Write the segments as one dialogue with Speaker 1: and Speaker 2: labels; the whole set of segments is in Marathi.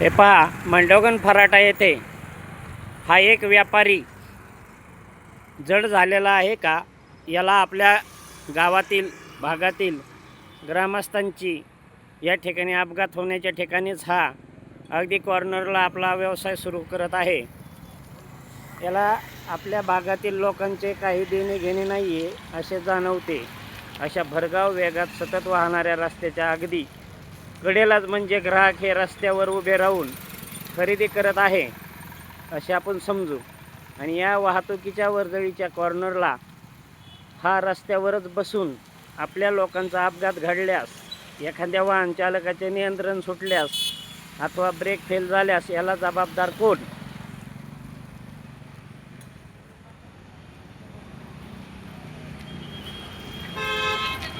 Speaker 1: हे पहा मंडोगन फराटा येथे. हा एक व्यापारी. जड झालेला आहे का? याला आपल्या गावातील भागातील ग्रामस्थांची या ठिकाणी अपघात होण्याच्या ठिकाणीच हा अगदी कॉर्नरला आपला व्यवसाय सुरू करत आहे. याला आपल्या भागातील लोकांचे काही देणे घेणे नाही आहे असे जाणवते. अशा भरगाव वेगात सतत वाहणाऱ्या रस्त्याच्या अगदी कडेलाच म्हणजे ग्राहक हे रस्त्यावर उभे राहून खरेदी करत आहे असे आपण समजू. आणि या वाहतुकीच्या वर्दळीच्या कॉर्नरला हा रस्त्यावरच बसून आपल्या लोकांचा अपघात घडल्यास एखाद्या वाहन चालकाचे नियंत्रण सुटल्यास अथवा ब्रेक फेल झाल्यास याला जबाबदार कोण?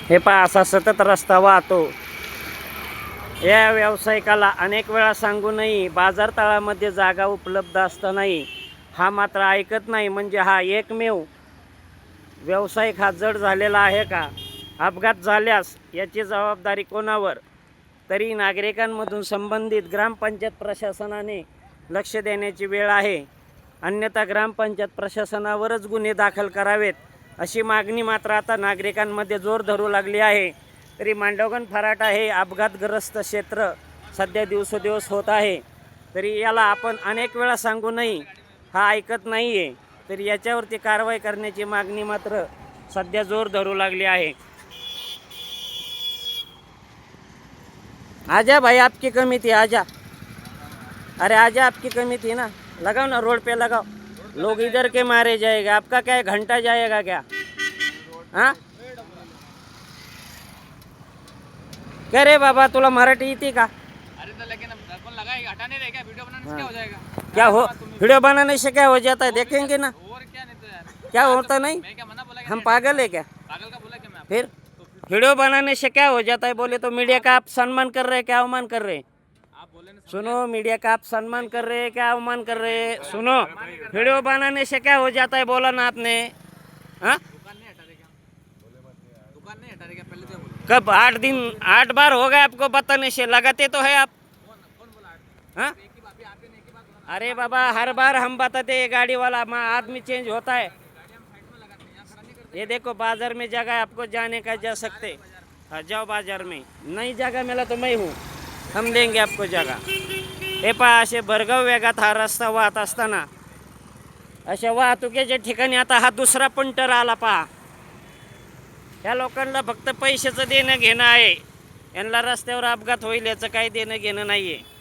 Speaker 1: हे पहा असा सतत रस्ता वाहतो. या व्यावसायिकाला अनेक वेळा सांगूनही बाजारतळामध्ये जागा उपलब्ध असतानाही हा मात्र ऐकत नाही. म्हणजे हा एकमेव व्यावसायिक हा जड झालेला आहे का? अपघात झाल्यास याची जबाबदारी कोणावर? तरी नागरिकांमधून संबंधित ग्रामपंचायत प्रशासनाने लक्ष देण्याची वेळ आहे. अन्यथा ग्रामपंचायत प्रशासनावरच गुन्हे दाखल करावेत अशी मागणी मात्र आता नागरिकांमध्ये जोर धरू लागली आहे. तरी मांडवगण फराटा हे अपघातग्रस्त क्षेत्र सध्या दिवसोदिवस होत आहे. तरी याला आपण अनेक वेळा सांगू नाही हा ऐकत नाही आहे तरी याच्यावरती कारवाई करण्याची मागणी मात्र सध्या जोर धरू लागली आहे. आजा भाई आपकी कमी थी आजा. अरे आजा आपकी कमी थी ना. लगाओ ना रोड पे लगाओ. लोग इधर के मारे जाएगा. आपका क्या घंटा जाएगा क्या? हाँ? क्या रे बाबा तुला मराठी येते का?
Speaker 2: अरे तो लेकिन अब कौन लगाएगा? हटा नहीं रहेगा वीडियो बनाने से क्या हो जाएगा?
Speaker 1: क्या हो वीडियो बनाने से क्या हो जाता है? देखेंगे ना।
Speaker 2: और क्या नहीं तो यार।
Speaker 1: क्या होता नहीं?
Speaker 2: मैं क्या मना बोला क्या
Speaker 1: हम पागल है क्या?
Speaker 2: पागल का बोला क्या मैं
Speaker 1: फिर? वीडियो बनाने से क्या हो जाता है? बोले तो मीडिया का आप सम्मान कर रहे हैं क्या अवमान कर रहे हैं?
Speaker 2: आप बोले ना
Speaker 1: सुनो मीडिया का आप सम्मान कर रहे हैं क्या अवमान कर रहे हैं? सुनो वीडियो बनाने से क्या हो जाता है? बोला ना आपने। हाँ?
Speaker 2: दुकान नहीं हटा देगा दुकान नहीं हटा देगा पहले तो
Speaker 1: कब आठ दिन आठ बार हो गए आपको बताने से लगाते तो है आप। हाँ? अरे बाबा हर बार हम बताते ये गाड़ी वाला माँ आदमी चेंज होता है। ये देखो बाजार में जगह आपको जाने का जा सकते। हाँ जाओ बाजार में। नई जगह मिला तो मैं हूँ। हम देंगे आपको जगह। हे पहा असे भरगाव वेगात हा रस्ता वाहत असताना अशा वाहतुकीच्या ठिकाणी आता हा दुसरा पंटर आला पहा ह्या लोकांना फक्त पैशाचं देणं घेणं आहे. यांना रस्त्यावर अपघात होईल याचं काही देणं घेणं नाही आहे